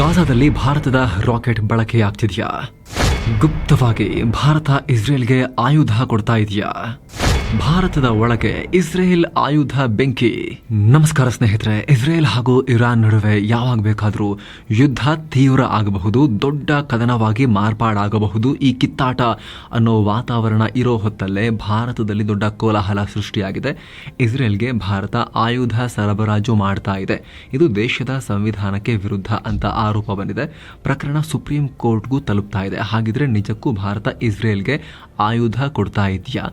ಗಾಜಾದಲ್ಲಿ ಭಾರತದ ರಾಕೆಟ್ ಬಳಕೆಯಾಗ್ತಿದೆಯಾ? ಗುಪ್ತವಾಗಿ ಭಾರತ ಇಸ್ರೇಲ್ಗೆ ಆಯುಧ ಕೊಡ್ತಾ ಇದೆಯಾ? ಭಾರತದ ಒಳಗೆ ಇಸ್ರೇಲ್ ಆಯುಧ ಬೆಂಕಿ. ನಮಸ್ಕಾರ ಸ್ನೇಹಿತರೆ, ಇಸ್ರೇಲ್ ಹಾಗೂ ಇರಾನ್ ನಡುವೆ ಯಾವಾಗ ಬೇಕಾದರೂ ಯುದ್ಧ ತೀವ್ರ ಆಗಬಹುದು, ದೊಡ್ಡ ಕದನವಾಗಿ ಮಾರ್ಪಾಡಾಗಬಹುದು ಈ ಕಿತ್ತಾಟ ಅನ್ನೋ ವಾತಾವರಣ ಇರೋ ಹೊತ್ತಲ್ಲೇ ಭಾರತದಲ್ಲಿ ದೊಡ್ಡ ಕೋಲಾಹಲ ಸೃಷ್ಟಿಯಾಗಿದೆ. ಇಸ್ರೇಲ್ಗೆ ಭಾರತ ಆಯುಧ ಸರಬರಾಜು ಮಾಡ್ತಾ ಇದೆ. ಇದು ದೇಶದ ಸಂವಿಧಾನಕ್ಕೆ ವಿರುದ್ಧ ಅಂತ ಆರೋಪ ಬಂದಿದೆ. ಪ್ರಕರಣ ಸುಪ್ರೀಂ ಕೋರ್ಟ್ಗೂ ತಲುಪ್ತಾ ಇದೆ. ಹಾಗಿದ್ರೆ ನಿಜಕ್ಕೂ ಭಾರತ ಇಸ್ರೇಲ್ಗೆ ಆಯುಧ ಕೊಡ್ತಾ ಇದೆಯಾ?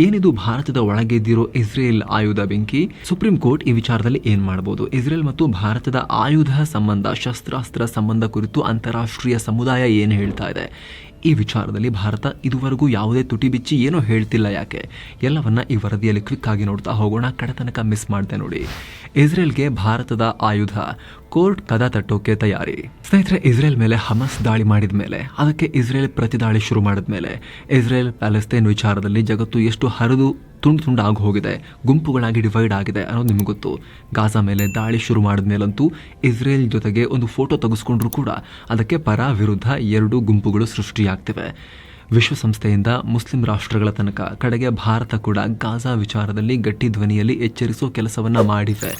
ಏನಿದು ಭಾರತದ ಒಳಗೆದ್ದಿರೋ ಇಸ್ರೇಲ್ ಆಯುಧ ಬೆಂಕಿ? ಸುಪ್ರೀಂ ಕೋರ್ಟ್ ಈ ವಿಚಾರದಲ್ಲಿ ಏನ್ ಮಾಡಬಹುದು ಇಸ್ರೇಲ್ ಮತ್ತು ಭಾರತದ ಆಯುಧ ಸಂಬಂಧ, ಶಸ್ತ್ರಾಸ್ತ್ರ ಸಂಬಂಧ ಕುರಿತು ಅಂತಾರಾಷ್ಟ್ರೀಯ ಸಮುದಾಯ ಏನು ಹೇಳ್ತಾ ಇದೆ? ಈ ವಿಚಾರದಲ್ಲಿ ಭಾರತ ಇದುವರೆಗೂ ಯಾವುದೇ ತುಟಿ ಬಿಚ್ಚಿ ಏನೂ ಹೇಳ್ತಿಲ್ಲ ಯಾಕೆ? ಎಲ್ಲವನ್ನ ಈ ವರದಿಯಲ್ಲಿ ಕ್ವಿಕ್ ಆಗಿ ನೋಡ್ತಾ ಹೋಗೋಣ. ಕಡತನಕ ಮಿಸ್ ಮಾಡಿದೆ ನೋಡಿ. ಇಸ್ರೇಲ್ಗೆ ಭಾರತದ ಆಯುಧ, ಕೋರ್ಟ್ ಕದ ತಟ್ಟೋಕೆ ತಯಾರಿ. ಸ್ನೇಹಿತರೆ, ಇಸ್ರೇಲ್ ಮೇಲೆ ಹಮಸ್ ದಾಳಿ ಮಾಡಿದ ಮೇಲೆ, ಅದಕ್ಕೆ ಇಸ್ರೇಲ್ ಪ್ರತಿದಾಳಿ ಶುರು ಮಾಡಿದ ಮೇಲೆ ಇಸ್ರೇಲ್ ಪ್ಯಾಲೆಸ್ತೇನ್ ವಿಚಾರದಲ್ಲಿ ಜಗತ್ತು ಎಷ್ಟು ಹರಿದು ತುಂಡು ತುಂಡಾಗಿ ಹೋಗಿದೆ ಗುಂಪುಗಳಾಗಿ ಡಿವೈಡ್ ಆಗಿದೆ ಅನ್ನೋದು ನಿಮ್ಗೆ ಗೊತ್ತು. ಗಾಜಾ ಮೇಲೆ ದಾಳಿ ಶುರು ಮಾಡಿದ ಮೇಲಂತೂ ಇಸ್ರೇಲ್ ಜೊತೆಗೆ ಒಂದು ಫೋಟೋ ತೆಗೆಸ್ಕೊಂಡ್ರೂ ಕೂಡ. ಅದಕ್ಕೆ ಪರ ವಿರುದ್ಧ ಎರಡು ಗುಂಪುಗಳು ಸೃಷ್ಟಿಯಾಗ್ತಿವೆ. ವಿಶ್ವಸಂಸ್ಥೆಯಿಂದ ಮುಸ್ಲಿಂ ರಾಷ್ಟ್ರಗಳ ತನಕ ಕಡೆಗೆ ಭಾರತ ಕೂಡ ಗಾಜಾ ವಿಚಾರದಲ್ಲಿ ಗಟ್ಟಿ ಧ್ವನಿಯಲ್ಲಿ ಎಚ್ಚರಿಸೋ ಕೆಲಸವನ್ನು ಮಾಡಿದೆ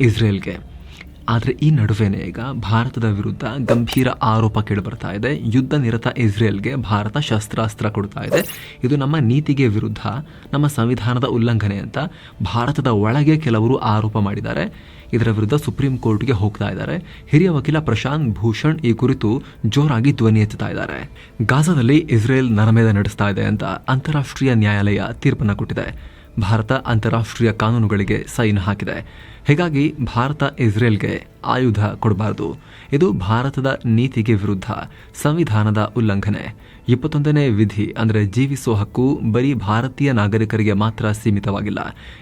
ಇಸ್ರೇಲ್ಗೆ. ಆದರೆ ಈ ನಡುವೆನೇ ಈಗ ಭಾರತದ ವಿರುದ್ಧ ಗಂಭೀರ ಆರೋಪ ಕೇಳಿಬರ್ತಾ ಇದೆ. ಯುದ್ಧ ನಿರತ ಇಸ್ರೇಲ್ಗೆ ಭಾರತ ಶಸ್ತ್ರಾಸ್ತ್ರ ಕೊಡ್ತಾ ಇದೆ. ಇದು ನಮ್ಮ ನೀತಿಗೆ ವಿರುದ್ಧ, ನಮ್ಮ ಸಂವಿಧಾನದ ಉಲ್ಲಂಘನೆ ಅಂತ ಭಾರತದ ಒಳಗೆ ಕೆಲವರು ಆರೋಪ ಮಾಡಿದ್ದಾರೆ. ಇದರ ವಿರುದ್ಧ ಸುಪ್ರೀಂ ಕೋರ್ಟ್ಗೆ ಹೋಗ್ತಾ ಇದ್ದಾರೆ. ಹಿರಿಯ ವಕೀಲ ಪ್ರಶಾಂತ್ ಭೂಷಣ್ ಈ ಕುರಿತು ಜೋರಾಗಿ ಧ್ವನಿ ಎತ್ತುತ್ತಾ ಇದ್ದಾರೆ. ಗಾಜಾದಲ್ಲಿ ಇಸ್ರೇಲ್ ನರಮೇಧ ನಡೆಸ್ತಾ ಇದೆ ಅಂತ ಅಂತಾರಾಷ್ಟ್ರೀಯ ನ್ಯಾಯಾಲಯ ತೀರ್ಪನ್ನು ಕೊಟ್ಟಿದೆ. ಭಾರತ ಅಂತಾರಾಷ್ಟ್ರೀಯ ಕಾನೂನುಗಳಿಗೆ ಸೈನ್ ಹಾಕಿದೆ. ಹೀಗಾಗಿ ಭಾರತ ಇಸ್ರೇಲ್ಗೆ ಆಯುಧ ಕೊಡಬಾರದು. ಇದು ಭಾರತದ ನೀತಿಗೆ ವಿರುದ್ಧ ಸಂವಿಧಾನದ ಉಲ್ಲಂಘನೆ. ಇಪ್ಪತ್ತೊಂದನೇ ವಿಧಿ, ಅಂದರೆ ಜೀವಿಸುವ ಹಕ್ಕು ಬರೀ ಭಾರತೀಯ ನಾಗರಿಕರಿಗೆ ಮಾತ್ರ ಸೀಮಿತವಾಗಿಲ್ಲ.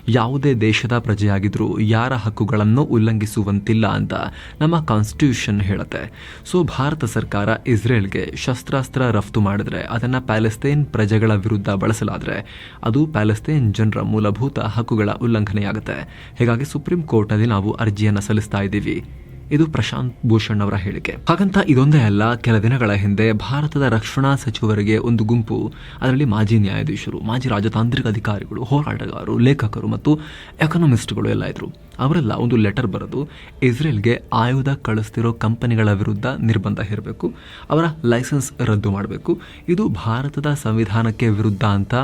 ಯಾವುದೇ ದೇಶದ ಪ್ರಜೆಯಾಗಿದ್ರೂ ಯಾರ ಹಕ್ಕುಗಳನ್ನು ಉಲ್ಲಂಘಿಸುವಂತಿಲ್ಲ ಅಂತ ನಮ್ಮ ಕಾನ್ಸ್ಟಿಟ್ಯೂಷನ್ ಹೇಳುತ್ತೆ. ಸೊ, ಭಾರತ ಸರ್ಕಾರ ಇಸ್ರೇಲ್ಗೆ ಶಸ್ತ್ರಾಸ್ತ್ರ ರಫ್ತು ಮಾಡಿದ್ರೆ, ಅದನ್ನು ಪ್ಯಾಲೆಸ್ತೇನ್ ಪ್ರಜೆಗಳ ವಿರುದ್ಧ ಬಳಸಲಾದರೆ, ಅದು ಪ್ಯಾಲೆಸ್ತೇನ್ ಜನರ ಮೂಲಭೂತ ಹಕ್ಕುಗಳ ಉಲ್ಲಂಘನೆಯಾಗುತ್ತೆ. ಹೀಗಾಗಿ ಸುಪ್ರೀಂ ಕೋರ್ಟ್ನಲ್ಲಿ ನಾವು ಅರ್ಜಿಯನ್ನು ಸಲ್ಲಿಸ್ತಾ ಇದ್ದೀವಿ. ಇದು ಪ್ರಶಾಂತ್ ಭೂಷಣ್ ಅವರ ಹೇಳಿಕೆ. ಹಾಗಂತ ಇದೊಂದೇ ಅಲ್ಲ, ಕೆಲ ದಿನಗಳ ಹಿಂದೆ ಭಾರತದ ರಕ್ಷಣಾ ಸಚಿವರಿಗೆ ಒಂದು ಗುಂಪು, ಅದರಲ್ಲಿ ಮಾಜಿ ನ್ಯಾಯಾಧೀಶರು, ಮಾಜಿ ರಾಜತಾಂತ್ರಿಕ ಅಧಿಕಾರಿಗಳು, ಹೋರಾಟಗಾರರು, ಲೇಖಕರು ಮತ್ತು ಎಕನಾಮಿಸ್ಟ್ಗಳು ಎಲ್ಲ ಇದ್ರು. ಅವರೆಲ್ಲ ಒಂದು ಲೆಟರ್ ಬರೆದು, ಇಸ್ರೇಲ್ಗೆ ಆಯುಧ ಕಳಿಸ್ತಿರೋ ಕಂಪನಿಗಳ ವಿರುದ್ಧ ನಿರ್ಬಂಧ ಹೇರಬೇಕು, ಅವರ ಲೈಸೆನ್ಸ್ ರದ್ದು ಮಾಡಬೇಕು. ಇದು ಭಾರತದ ಸಂವಿಧಾನಕ್ಕೆ ವಿರುದ್ಧ ಅಂತ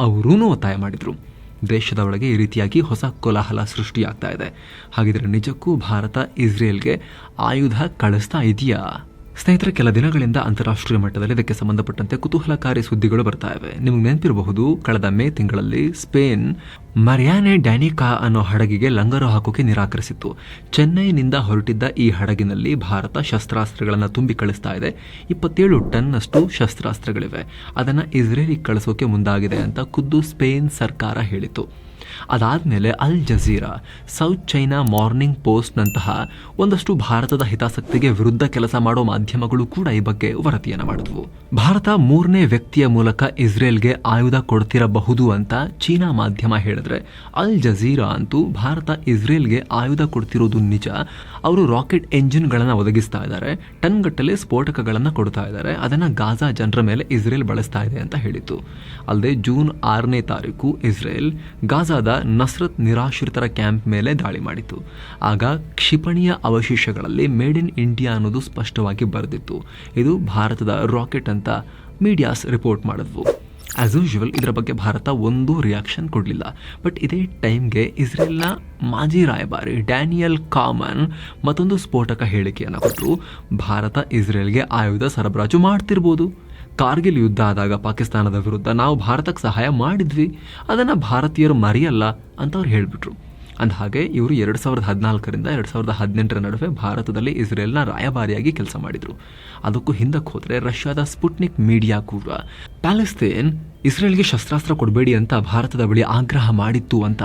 ಅವರೂ ಒತ್ತಾಯ ಮಾಡಿದರು. ದೇಶದ ಒಳಗೆ ಈ ರೀತಿಯಾಗಿ ಹೊಸ ಕೋಲಾಹಲ ಸೃಷ್ಟಿಯಾಗ್ತಾ ಇದೆ. ಹಾಗಿದ್ರೆ ನಿಜಕ್ಕೂ ಭಾರತ ಇಸ್ರೇಲ್ಗೆ ಆಯುಧ ಕಳಿಸ್ತಾ ಇದೆಯಾ? ಸ್ನೇಹಿತರೆ, ಕೆಲ ದಿನಗಳಿಂದ ಅಂತಾರಾಷ್ಟ್ರೀಯ ಮಟ್ಟದಲ್ಲಿ ಇದಕ್ಕೆ ಸಂಬಂಧಪಟ್ಟಂತೆ ಕುತೂಹಲಕಾರಿ ಸುದ್ದಿಗಳು ಬರ್ತಾ ಇವೆ. ನಿಮ್ಗೆ ನೆನಪಿರಬಹುದು, ಕಳೆದ ಮೇ ತಿಂಗಳಲ್ಲಿ ಸ್ಪೇನ್ ಮರಿಯಾನೆ ಡ್ಯಾನಿಕಾ ಅನ್ನೋ ಹಡಗಿಗೆ ಲಂಗರು ಹಾಕೋಕೆ ನಿರಾಕರಿಸಿತ್ತು. ಚೆನ್ನೈನಿಂದ ಹೊರಟಿದ್ದ ಈ ಹಡಗಿನಲ್ಲಿ ಭಾರತ ಶಸ್ತ್ರಾಸ್ತ್ರಗಳನ್ನು ತುಂಬಿ ಕಳಿಸ್ತಾ ಇದೆ. ಇಪ್ಪತ್ತೇಳು ಟನ್ನಷ್ಟು ಶಸ್ತ್ರಾಸ್ತ್ರಗಳಿವೆ. ಅದನ್ನು ಇಸ್ರೇಲಿಗೆ ಕಳಿಸೋಕೆ ಮುಂದಾಗಿದೆ ಅಂತ ಖುದ್ದು ಸ್ಪೇನ್ ಸರ್ಕಾರ ಹೇಳಿತು ಅದಾದಮೇಲೆ Al Jazeera, South China Morning ಪೋಸ್ಟ್ನಂತಹ ಒಂದಷ್ಟು ಭಾರತದ ಹಿತಾಸಕ್ತಿಗೆ ವಿರುದ್ಧ ಕೆಲಸ ಮಾಡೋ ಮಾಧ್ಯಮಗಳು ಕೂಡ ಈ ಬಗ್ಗೆ ವರದಿಯನ್ನು ಮಾಡಿದ್ವು. ಭಾರತ ಮೂರನೇ ವ್ಯಕ್ತಿಯ ಮೂಲಕ ಇಸ್ರೇಲ್ಗೆ ಆಯುಧ ಕೊಡ್ತಿರಬಹುದು ಅಂತ ಚೀನಾ ಮಾಧ್ಯಮ ಹೇಳಿದ್ರೆ, ಅಲ್ ಜಜೀರಾ ಅಂತೂ ಭಾರತ ಇಸ್ರೇಲ್ಗೆ ಆಯುಧ ಕೊಡ್ತಿರೋದು ನಿಜ. ಅವರು ರಾಕೆಟ್ ಎಂಜಿನ್ಗಳನ್ನು ಒದಗಿಸ್ತಾ ಇದ್ದಾರೆ ಟನ್ ಗಟ್ಟಲೆ ಸ್ಫೋಟಕಗಳನ್ನು ಕೊಡ್ತಾ ಇದ್ದಾರೆ, ಅದನ್ನು ಗಾಜಾ ಜನರ ಮೇಲೆ ಇಸ್ರೇಲ್ ಬಳಸ್ತಾ ಇದೆ ಅಂತ ಹೇಳಿತು ಅಲ್ಲದೆ ಜೂನ್ ಆರನೇ ತಾರೀಕು ಇಸ್ರೇಲ್ ಗಾಜಾದ ನಸ್ರತ್ ನಿರಾಶ್ರಿತರ ಕ್ಯಾಂಪ್ ಮೇಲೆ ದಾಳಿ ಮಾಡಿತು ಆಗ ಕ್ಷಿಪಣಿಯ ಅವಶೇಷಗಳಲ್ಲಿ ಮೇಡ್ ಇನ್ ಇಂಡಿಯಾ ಅನ್ನೋದು ಸ್ಪಷ್ಟವಾಗಿ ಬರೆದಿತ್ತು. ಇದು ಭಾರತದ ರಾಕೆಟ್ ಅಂತ ಮೀಡಿಯಾಸ್ ರಿಪೋರ್ಟ್ ಮಾಡಿದ್ವು. ಆ್ಯಸ್ ಯೂಶುವಲ್ ಇದರ ಬಗ್ಗೆ ಭಾರತ ಒಂದು ರಿಯಾಕ್ಷನ್ ಕೊಡಲಿಲ್ಲ. ಬಟ್ ಇದೇ ಟೈಮ್ಗೆ ಇಸ್ರೇಲ್ನ ಮಾಜಿ ರಾಯಭಾರಿ ಡ್ಯಾನಿಯಲ್ ಕಾಮನ್ ಮತ್ತೊಂದು ಸ್ಫೋಟಕ ಹೇಳಿಕೆಯನ್ನು ಕೊಟ್ಟರು ಭಾರತ ಇಸ್ರೇಲ್ಗೆ ಆಯುಧ ಸರಬರಾಜು ಮಾಡ್ತಿರ್ಬೋದು. ಕಾರ್ಗಿಲ್ ಯುದ್ಧ ಆದಾಗ ಪಾಕಿಸ್ತಾನದ ವಿರುದ್ಧ ನಾವು ಭಾರತಕ್ಕೆ ಸಹಾಯ ಮಾಡಿದ್ವಿ. ಅದನ್ನು ಭಾರತೀಯರು ಮರೆಯಲ್ಲ ಅಂತ ಅವ್ರು ಹೇಳಿಬಿಟ್ರು. ಅಂದಹಾಗೆ ಇವರು ಎರಡು ಸಾವಿರದ ಹದಿನಾಲ್ಕರಿಂದ ಎರಡು ಸಾವಿರದ ಹದಿನೆಂಟರ ನಡುವೆ ಭಾರತದಲ್ಲಿ ಇಸ್ರೇಲ್ನ ರಾಯಭಾರಿಯಾಗಿ ಕೆಲಸ ಮಾಡಿದರು. ಅದಕ್ಕೂ ಹಿಂದಕ್ಕೆ ಹೋದರೆ ರಷ್ಯಾದ ಸ್ಪುಟ್ನಿಕ್ ಮೀಡಿಯಾ ಕೂಡ. ಪ್ಯಾಲೆಸ್ತೇನ್ ಇಸ್ರೇಲ್ಗೆ ಶಸ್ತ್ರಾಸ್ತ್ರ ಕೊಡಬೇಡಿ ಅಂತ ಭಾರತದ ಬಳಿ ಆಗ್ರಹ ಮಾಡಿತ್ತು ಅಂತ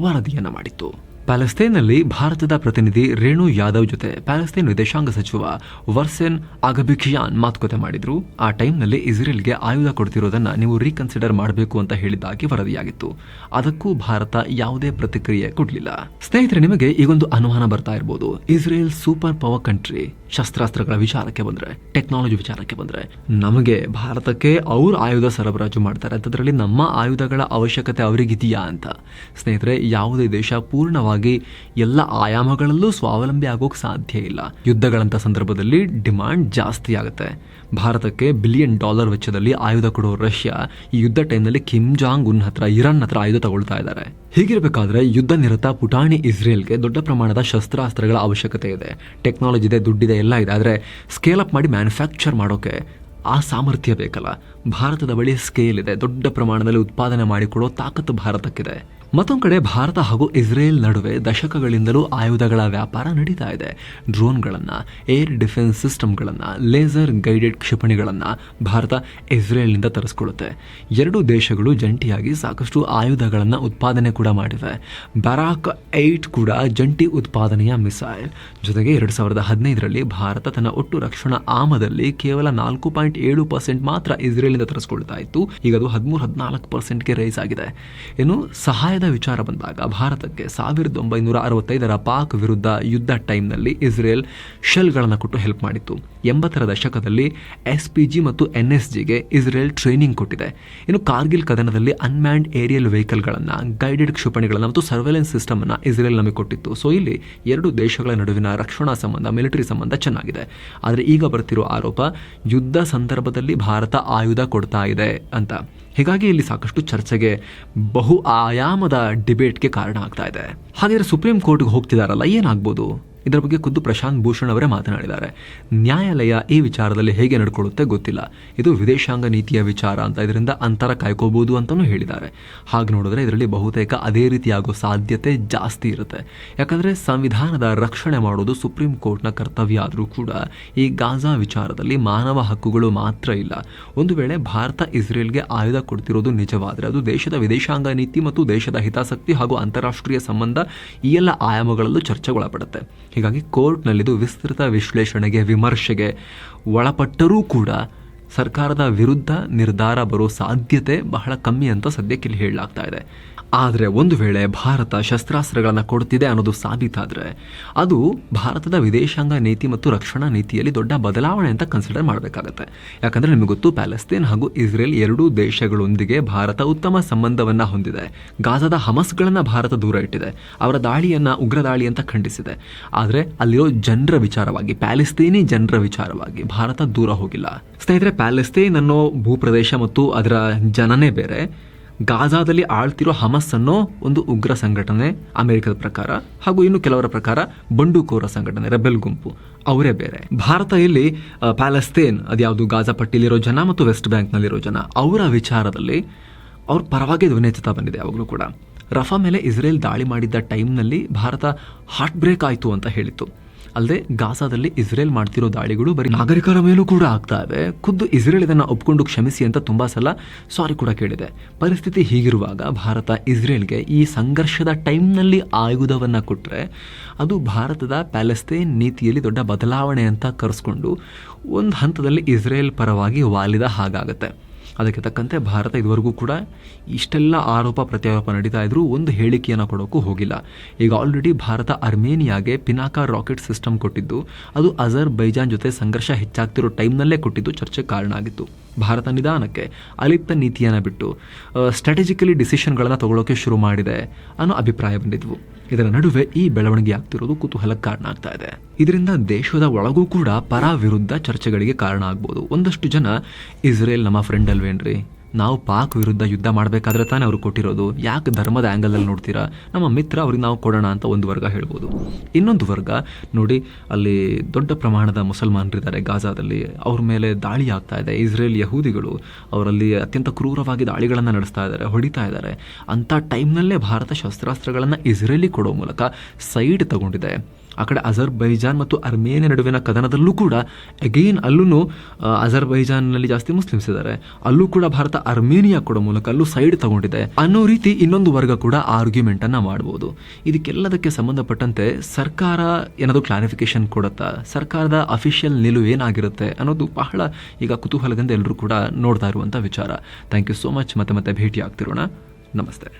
ವರದಿಯನ್ನು ಮಾಡಿತ್ತು. ಪ್ಯಾಲೆಸ್ತೇನ್ನಲ್ಲಿ ಭಾರತದ ಪ್ರತಿನಿಧಿ ರೇಣು ಯಾದವ್ ಜೊತೆ ಪ್ಯಾಲೆಸ್ತೇನ್ ವಿದೇಶಾಂಗ ಸಚಿವ ವರ್ಸೆನ್ ಅಗಬಿಖಿಯಾನ್ ಮಾತುಕತೆ ಮಾಡಿದ್ರು. ಆ ಟೈಮ್ನಲ್ಲಿ ಇಸ್ರೇಲ್ಗೆ ಆಯುಧ ಕೊಡ್ತಿರೋದನ್ನ ನೀವು ರೀಕನ್ಸಿಡರ್ ಮಾಡಬೇಕು ಅಂತ ಹೇಳಿದ್ದಾಗಿ ವರದಿಯಾಗಿತ್ತು. ಅದಕ್ಕೂ ಭಾರತ ಯಾವುದೇ ಪ್ರತಿಕ್ರಿಯೆ ಕೊಡಲಿಲ್ಲ. ಸ್ನೇಹಿತರೆ, ನಿಮಗೆ ಈಗೊಂದು ಅನುಮಾನ ಬರ್ತಾ ಇರಬಹುದು ಇಸ್ರೇಲ್ ಸೂಪರ್ ಪವರ್ ಕಂಟ್ರಿ ಶಸ್ತ್ರಾಸ್ತ್ರಗಳ ವಿಚಾರಕ್ಕೆ ಬಂದ್ರೆ, ಟೆಕ್ನಾಲಜಿ ವಿಚಾರಕ್ಕೆ ಬಂದ್ರೆ, ನಮಗೆ ಭಾರತಕ್ಕೆ ಅವ್ರ ಆಯುಧ ಸರಬರಾಜು ಮಾಡ್ತಾರೆ. ಅಂತದ್ರಲ್ಲಿ ನಮ್ಮ ಆಯುಧಗಳ ಅವಶ್ಯಕತೆ ಅವರಿಗಿದೆಯಾ ಅಂತ. ಸ್ನೇಹಿತರೆ, ಯಾವುದೇ ದೇಶ ಪೂರ್ಣವಾಗಿ ಎಲ್ಲ ಆಯಾಮಗಳಲ್ಲೂ ಸ್ವಾವಲಂಬಿ ಆಗೋಕೆ ಸಾಧ್ಯ ಇಲ್ಲ. ಯುದ್ಧಗಳಂತ ಸಂದರ್ಭದಲ್ಲಿ ಡಿಮ್ಯಾಂಡ್ ಜಾಸ್ತಿ ಆಗುತ್ತೆ. ಭಾರತಕ್ಕೆ ಬಿಲಿಯನ್ ಡಾಲರ್ ವೆಚ್ಚದಲ್ಲಿ ಆಯುಧ ಕೊಡೋ ರಷ್ಯಾ ಈ ಯುದ್ಧ ಟೈಮ್ನಲ್ಲಿ ಕಿಮ್ ಜಾಂಗ್ ಉನ್ ಹತ್ರ, ಇರಾನ್ ಹತ್ರ ಆಯುಧ ತಗೊಳ್ತಾ ಇದ್ದಾರೆ ಹೀಗಿರಬೇಕಾದ್ರೆ ಯುದ್ಧ ನಿರತ ಪುಟಾಣಿ ಇಸ್ರೇಲ್ಗೆ ದೊಡ್ಡ ಪ್ರಮಾಣದ ಶಸ್ತ್ರಾಸ್ತ್ರಗಳ ಅವಶ್ಯಕತೆ ಇದೆ. ಟೆಕ್ನಾಲಜಿ ಇದೆ ದುಡ್ಡಿದೆ ಎಲ್ಲ ಇದೆ. ಆದರೆ ಸ್ಕೇಲ್ ಅಪ್ ಮಾಡಿ ಮ್ಯಾನುಫ್ಯಾಕ್ಚರ್ ಮಾಡೋಕೆ ಆ ಸಾಮರ್ಥ್ಯ ಬೇಕಲ್ಲ. ಭಾರತದ ಬಳಿ ಸ್ಕೇಲ್ ಇದೆ. ದೊಡ್ಡ ಪ್ರಮಾಣದಲ್ಲಿ ಉತ್ಪಾದನೆ ಮಾಡಿಕೊಡೋ ತಾಕತ್ತು ಭಾರತಕ್ಕಿದೆ. ಮತ್ತೊಂದು ಕಡೆ ಭಾರತ ಹಾಗೂ ಇಸ್ರೇಲ್ ನಡುವೆ ದಶಕಗಳಿಂದಲೂ ಆಯುಧಗಳ ವ್ಯಾಪಾರ ನಡೀತಾ ಇದೆ. ಡ್ರೋನ್ಗಳನ್ನು, ಏರ್ ಡಿಫೆನ್ಸ್ ಸಿಸ್ಟಮ್ಗಳನ್ನು, ಲೇಸರ್ ಗೈಡೆಡ್ ಕ್ಷಿಪಣಿಗಳನ್ನು ಭಾರತ ಇಸ್ರೇಲ್ನಿಂದ ತರಿಸ್ಕೊಳ್ಳುತ್ತೆ. ಎರಡೂ ದೇಶಗಳು ಜಂಟಿಯಾಗಿ ಸಾಕಷ್ಟು ಆಯುಧಗಳನ್ನು ಉತ್ಪಾದನೆ ಕೂಡ ಮಾಡಿವೆ. ಬರಾಕ್ ಏಟ್ ಕೂಡ ಜಂಟಿ ಉತ್ಪಾದನೆಯ ಮಿಸೈಲ್. ಜೊತೆಗೆ ಎರಡು ಸಾವಿರದ ಹದಿನೈದರಲ್ಲಿ ಭಾರತ ತನ್ನ ಒಟ್ಟು ರಕ್ಷಣಾ ಆಮದಲ್ಲಿ ಕೇವಲ ನಾಲ್ಕು ಪಾಯಿಂಟ್ ಏಳು ಪರ್ಸೆಂಟ್ ಮಾತ್ರ ಇಸ್ರೇಲ್ನಿಂದ ತರಿಸ್ಕೊಳ್ತಾ ಇತ್ತು. ಈಗ ಅದು ಹದಿಮೂರು ಹದಿನಾಲ್ಕು ಪರ್ಸೆಂಟ್ಗೆ ರೈಸ್ ಆಗಿದೆ. ಇನ್ನು ಸಹಾಯದ ವಿಚಾರ ಬಂದಾಗ ಭಾರತಕ್ಕೆ ಸಾವಿರದ ಒಂಬೈನೂರ ಅರವತ್ತೈದರ ಪಾಕ್ ವಿರುದ್ಧ ಯುದ್ಧ ಟೈಮ್ನಲ್ಲಿ ಇಸ್ರೇಲ್ ಶೆಲ್ಗಳನ್ನು ಕೊಟ್ಟು ಹೆಲ್ಪ್ ಮಾಡಿತ್ತು. ಎಂಬತ್ತರ ದಶಕದಲ್ಲಿ ಎಸ್ ಪಿ ಜಿ ಮತ್ತು ಎನ್ ಎಸ್ ಜಿಗೆ ಇಸ್ರೇಲ್ ಟ್ರೈನಿಂಗ್ ಕೊಟ್ಟಿದೆ. ಇನ್ನು ಕಾರ್ಗಿಲ್ ಕದನದಲ್ಲಿ ಅನ್ಮ್ಯಾಂಡ್ ಏರಿಯಲ್ ವೆಹಿಕಲ್ಗಳನ್ನು, ಗೈಡೆಡ್ ಕ್ಷಿಪಣಿಗಳನ್ನು ಮತ್ತು ಸರ್ವೆಲೆನ್ಸ್ ಸಿಸ್ಟಮನ್ನು ಇಸ್ರೇಲ್ ನಮಗೆ ಕೊಟ್ಟಿತ್ತು. ಸೊ, ಇಲ್ಲಿ ಎರಡು ದೇಶಗಳ ನಡುವಿನ ರಕ್ಷಣಾ ಸಂಬಂಧ, ಮಿಲಿಟರಿ ಸಂಬಂಧ ಚೆನ್ನಾಗಿದೆ. ಆದರೆ ಈಗ ಬರ್ತಿರೋ ಆರೋಪ, ಯುದ್ಧ ಸಂದರ್ಭದಲ್ಲಿ ಭಾರತ ಆಯುಧ ಕೊಡ್ತಾ ಇದೆ ಅಂತ. ಹೀಗಾಗಿ ಇಲ್ಲಿ ಸಾಕಷ್ಟು ಚರ್ಚೆಗೆ ಬಹು ಆಯಾಮದ ಡಿಬೇಟ್ಗೆ ಕಾರಣ ಆಗ್ತಾ ಇದೆ. ಹಾಗಿದ್ರೆ ಸುಪ್ರೀಂ ಕೋರ್ಟ್ಗೆ ಹೋಗ್ತಿದಾರಲ್ಲ, ಏನಾಗ್ಬೋದು? ಇದರ ಬಗ್ಗೆ ಖುದ್ದು ಪ್ರಶಾಂತ್ ಭೂಷಣ್ ಅವರೇ ಮಾತನಾಡಿದ್ದಾರೆ. ನ್ಯಾಯಾಲಯ ಈ ವಿಚಾರದಲ್ಲಿ ಹೇಗೆ ನಡ್ಕೊಳ್ಳುತ್ತೆ ಗೊತ್ತಿಲ್ಲ. ಇದು ವಿದೇಶಾಂಗ ನೀತಿಯ ವಿಚಾರ ಅಂತ ಇದರಿಂದ ಅಂತರ ಕಾಯ್ಕೋಬಹುದು ಅಂತಲೂ ಹೇಳಿದ್ದಾರೆ. ಹಾಗೆ ನೋಡಿದ್ರೆ ಇದರಲ್ಲಿ ಬಹುತೇಕ ಅದೇ ರೀತಿಯಾಗೋ ಸಾಧ್ಯತೆ ಜಾಸ್ತಿ ಇರುತ್ತೆ. ಯಾಕಂದರೆ ಸಂವಿಧಾನದ ರಕ್ಷಣೆ ಮಾಡೋದು ಸುಪ್ರೀಂ ಕೋರ್ಟ್ನ ಕರ್ತವ್ಯ ಆದರೂ ಕೂಡ ಈ ಗಾಜಾ ವಿಚಾರದಲ್ಲಿ ಮಾನವ ಹಕ್ಕುಗಳು ಮಾತ್ರ ಇಲ್ಲ. ಒಂದು ವೇಳೆ ಭಾರತ ಇಸ್ರೇಲ್ಗೆ ಆಯುಧ ಕೊಡ್ತಿರೋದು ನಿಜವಾದರೆ ಅದು ದೇಶದ ವಿದೇಶಾಂಗ ನೀತಿ ಮತ್ತು ದೇಶದ ಹಿತಾಸಕ್ತಿ ಹಾಗೂ ಅಂತಾರಾಷ್ಟ್ರೀಯ ಸಂಬಂಧ ಈ ಎಲ್ಲ ಆಯಾಮಗಳಲ್ಲೂ ಚರ್ಚೆಗೊಳಪಡುತ್ತೆ. ಹೀಗಾಗಿ ಕೋರ್ಟ್ನಲ್ಲಿದು ವಿಸ್ತೃತ ವಿಶ್ಲೇಷಣೆಗೆ, ವಿಮರ್ಶೆಗೆ ಒಳಪಟ್ಟರೂ ಕೂಡ ಸರ್ಕಾರದ ವಿರುದ್ಧ ನಿರ್ಧಾರ ಬರೋ ಸಾಧ್ಯತೆ ಬಹಳ ಕಮ್ಮಿ ಅಂತ ಸದ್ಯಕ್ಕೆ ಇಲ್ಲಿ ಹೇಳಲಾಗ್ತಾ ಇದೆ. ಆದರೆ ಒಂದು ವೇಳೆ ಭಾರತ ಶಸ್ತ್ರಾಸ್ತ್ರಗಳನ್ನು ಕೊಡ್ತಿದೆ ಅನ್ನೋದು ಸಾಬೀತಾದರೆ, ಅದು ಭಾರತದ ವಿದೇಶಾಂಗ ನೀತಿ ಮತ್ತು ರಕ್ಷಣಾ ನೀತಿಯಲ್ಲಿ ದೊಡ್ಡ ಬದಲಾವಣೆ ಅಂತ ಕನ್ಸಿಡರ್ ಮಾಡಬೇಕಾಗತ್ತೆ. ಯಾಕಂದರೆ ನಿಮಗೆ ಗೊತ್ತು, ಪ್ಯಾಲೆಸ್ತೇನ್ ಹಾಗೂ ಇಸ್ರೇಲ್ ಎರಡೂ ದೇಶಗಳೊಂದಿಗೆ ಭಾರತ ಉತ್ತಮ ಸಂಬಂಧವನ್ನು ಹೊಂದಿದೆ. ಗಾಜಾದ ಹಮಸ್ಗಳನ್ನು ಭಾರತ ದೂರ ಇಟ್ಟಿದೆ. ಅವರ ದಾಳಿಯನ್ನು ಉಗ್ರ ದಾಳಿ ಅಂತ ಖಂಡಿಸಿದೆ. ಆದರೆ ಅಲ್ಲಿರೋ ಜನರ ವಿಚಾರವಾಗಿ, ಪ್ಯಾಲೆಸ್ತೇನಿ ಜನರ ವಿಚಾರವಾಗಿ ಭಾರತ ದೂರ ಹೋಗಿಲ್ಲ. ಸ್ನೇಹಿತರೆ, ಪ್ಯಾಲೆಸ್ತೇನ್ ಅನ್ನೋ ಭೂಪ್ರದೇಶ ಮತ್ತು ಅದರ ಜನನೇ ಬೇರೆ. ಗಾಜಾದಲ್ಲಿ ಆಳ್ತಿರೋ ಹಮಸ್ ಅನ್ನೋ ಒಂದು ಉಗ್ರ ಸಂಘಟನೆ ಅಮೆರಿಕದ ಪ್ರಕಾರ ಹಾಗೂ ಇನ್ನು ಕೆಲವರ ಪ್ರಕಾರ ಬಂಡುಕೋರ ಸಂಘಟನೆ, ರೆಬೆಲ್ ಗುಂಪು, ಅವರೇ ಬೇರೆ. ಭಾರತ ಇಲ್ಲಿ ಪ್ಯಾಲೆಸ್ತೇನ್, ಅದ್ಯಾವುದು ಗಾಜಾ ಪಟ್ಟಿಲಿರೋ ಜನ ಮತ್ತು ವೆಸ್ಟ್ ಬ್ಯಾಂಕ್ನಲ್ಲಿರೋ ಜನ, ಅವರ ವಿಚಾರದಲ್ಲಿ ಅವ್ರ ಪರವಾಗಿ ಧ್ವನಿ ಎತ್ತುತ್ತಾ ಬಂದಿದೆ ಯಾವಾಗಲೂ ಕೂಡ. ರಫಾ ಮೇಲೆ ಇಸ್ರೇಲ್ ದಾಳಿ ಮಾಡಿದ್ದ ಟೈಮ್ನಲ್ಲಿ ಭಾರತ ಹಾರ್ಟ್ ಬ್ರೇಕ್ ಆಯಿತು ಅಂತ ಹೇಳಿತ್ತು. ಅಲ್ಲದೆ ಗಾಸಾದಲ್ಲಿ ಇಸ್ರೇಲ್ ಮಾಡ್ತಿರೋ ದಾಳಿಗಳು ಬರೀ ನಾಗರಿಕರ ಮೇಲೂ ಕೂಡ ಆಗ್ತಾ ಇವೆ. ಖುದ್ದು ಇಸ್ರೇಲ್ ಇದನ್ನು ಒಪ್ಕೊಂಡು ಕ್ಷಮಿಸಿ ಅಂತ ತುಂಬಾ ಸಲ ಸಾರಿ ಕೂಡ ಕೇಳಿದೆ. ಪರಿಸ್ಥಿತಿ ಹೀಗಿರುವಾಗ ಭಾರತ ಇಸ್ರೇಲ್ಗೆ ಈ ಸಂಘರ್ಷದ ಟೈಮ್ನಲ್ಲಿ ಆಯುಧವನ್ನು ಕೊಟ್ಟರೆ ಅದು ಭಾರತದ ಪ್ಯಾಲೆಸ್ತೇನ್ ನೀತಿಯಲ್ಲಿ ದೊಡ್ಡ ಬದಲಾವಣೆ ಅಂತ ಕರೆಸ್ಕೊಂಡು ಒಂದು ಹಂತದಲ್ಲಿ ಇಸ್ರೇಲ್ ಪರವಾಗಿ ವಾಲಿದ ಹಾಗಾಗತ್ತೆ. ಅದಕ್ಕೆ ತಕ್ಕಂತೆ ಭಾರತ ಇದುವರೆಗೂ ಕೂಡ ಇಷ್ಟೆಲ್ಲ ಆರೋಪ ಪ್ರತ್ಯಾರೋಪ ನಡೀತಾ ಇದ್ರೂ ಒಂದು ಹೇಳಿಕೆಯನ್ನು ಕೊಡೋಕ್ಕೂ ಹೋಗಿಲ್ಲ. ಈಗ ಆಲ್ರೆಡಿ ಭಾರತ ಅರ್ಮೇನಿಯಾಗೆ ಪಿನಾಕಾ ರಾಕೆಟ್ ಸಿಸ್ಟಮ್ ಕೊಟ್ಟಿದ್ದು, ಅದು ಅಜರ್ ಬೈಜಾನ್ ಜೊತೆ ಸಂಘರ್ಷ ಹೆಚ್ಚಾಗ್ತಿರೋ ಟೈಮ್ನಲ್ಲೇ ಕೊಟ್ಟಿದ್ದು ಚರ್ಚೆಗೆ ಕಾರಣ ಆಗಿತ್ತು. ಭಾರತ ನಿಧಾನಕ್ಕೆ ಅಲಿಪ್ತ ನೀತಿಯನ್ನು ಬಿಟ್ಟು ಸ್ಟ್ರಾಟಜಿಕಲಿ ಡಿಸಿಷನ್ಗಳನ್ನು ತಗೊಳ್ಳೋಕೆ ಶುರು ಮಾಡಿದೆ ಅನ್ನೋ ಅಭಿಪ್ರಾಯ ಬಂದಿದ್ವು. ಇದರ ನಡುವೆ ಈ ಬೆಳವಣಿಗೆ ಆಗ್ತಿರೋದು ಕುತೂಹಲಕ್ಕೆ ಕಾರಣ ಆಗ್ತಾ ಇದೆ. ಇದರಿಂದ ದೇಶದ ಒಳಗೂ ಕೂಡ ಪರ ವಿರುದ್ಧ ಚರ್ಚೆಗಳಿಗೆ ಕಾರಣ ಆಗ್ಬೋದು. ಒಂದಷ್ಟು ಜನ ಇಸ್ರೇಲ್ ನಮ್ಮ ಫ್ರೆಂಡ್ ಅಲ್ವೇನ್ರಿ? ನಾವು ಪಾಕ್ ವಿರುದ್ಧ ಯುದ್ಧ ಮಾಡಬೇಕಾದ್ರೆ ತಾನೇ ಅವರು ಕೊಟ್ಟಿರೋದು. ಯಾಕೆ ಧರ್ಮದ ಆ್ಯಂಗಲಲ್ಲಿ ನೋಡ್ತೀರಾ? ನಮ್ಮ ಮಿತ್ರ ಅವ್ರಿಗೆ ನಾವು ಕೊಡೋಣ ಅಂತ ಒಂದು ವರ್ಗ ಹೇಳ್ಬೋದು. ಇನ್ನೊಂದು ವರ್ಗ, ನೋಡಿ, ಅಲ್ಲಿ ದೊಡ್ಡ ಪ್ರಮಾಣದ ಮುಸಲ್ಮಾನರಿದ್ದಾರೆ ಗಾಜಾದಲ್ಲಿ. ಅವ್ರ ಮೇಲೆ ದಾಳಿ ಆಗ್ತಾ ಇದೆ. ಇಸ್ರೇಲ್ ಯಹೂದಿಗಳು ಅವರಲ್ಲಿ ಅತ್ಯಂತ ಕ್ರೂರವಾಗಿ ದಾಳಿಗಳನ್ನು ನಡೆಸ್ತಾ ಇದ್ದಾರೆ, ಹೊಡಿತಾ ಇದ್ದಾರೆ. ಅಂಥ ಟೈಮ್ನಲ್ಲೇ ಭಾರತ ಶಸ್ತ್ರಾಸ್ತ್ರಗಳನ್ನು ಇಸ್ರೇಲಿ ಕೊಡೋ ಮೂಲಕ ಸೈಡ್ ತಗೊಂಡಿದೆ. ಆ ಕಡೆ ಅಜರ್ಬೈಜಾನ್ ಮತ್ತು ಅರ್ಮೇನಿಯಾ ನಡುವಿನ ಕದನದಲ್ಲೂ ಕೂಡ ಅಗೇನ್ ಅಲ್ಲೂ ಅಜರ್ಬೈಜಾನ್ನಲ್ಲಿ ಜಾಸ್ತಿ ಮುಸ್ಲಿಮ್ಸ್ ಇದ್ದಾರೆ. ಅಲ್ಲೂ ಕೂಡ ಭಾರತ ಅರ್ಮೇನಿಯಾ ಕೊಡೋ ಮೂಲಕ ಅಲ್ಲೂ ಸೈಡ್ ತಗೊಂಡಿದೆ. ಅನ್ನೋ ರೀತಿ ಇನ್ನೊಂದು ವರ್ಗ ಕೂಡ ಆರ್ಗ್ಯುಮೆಂಟ್ ಅನ್ನ ಮಾಡಬಹುದು ಇದಕ್ಕೆಲ್ಲದಕ್ಕೆ ಸಂಬಂಧಪಟ್ಟಂತೆ ಸರ್ಕಾರ ಏನಾದರೂ ಕ್ಲಾರಿಫಿಕೇಶನ್ ಕೊಡುತ್ತಾ? ಸರ್ಕಾರದ ಅಫಿಷಿಯಲ್ ನಿಲುವು ಏನಾಗಿರುತ್ತೆ ಅನ್ನೋದು ಬಹಳ ಈಗ ಕುತೂಹಲದಿಂದ ಎಲ್ಲರೂ ಕೂಡ ನೋಡ್ತಾ ಇರುವಂಥ ವಿಚಾರ. ಥ್ಯಾಂಕ್ ಯು ಸೋ ಮಚ್ ಮತ್ತೆ ಮತ್ತೆ ಭೇಟಿ ಆಗ್ತಿರೋಣ ನಮಸ್ತೆ.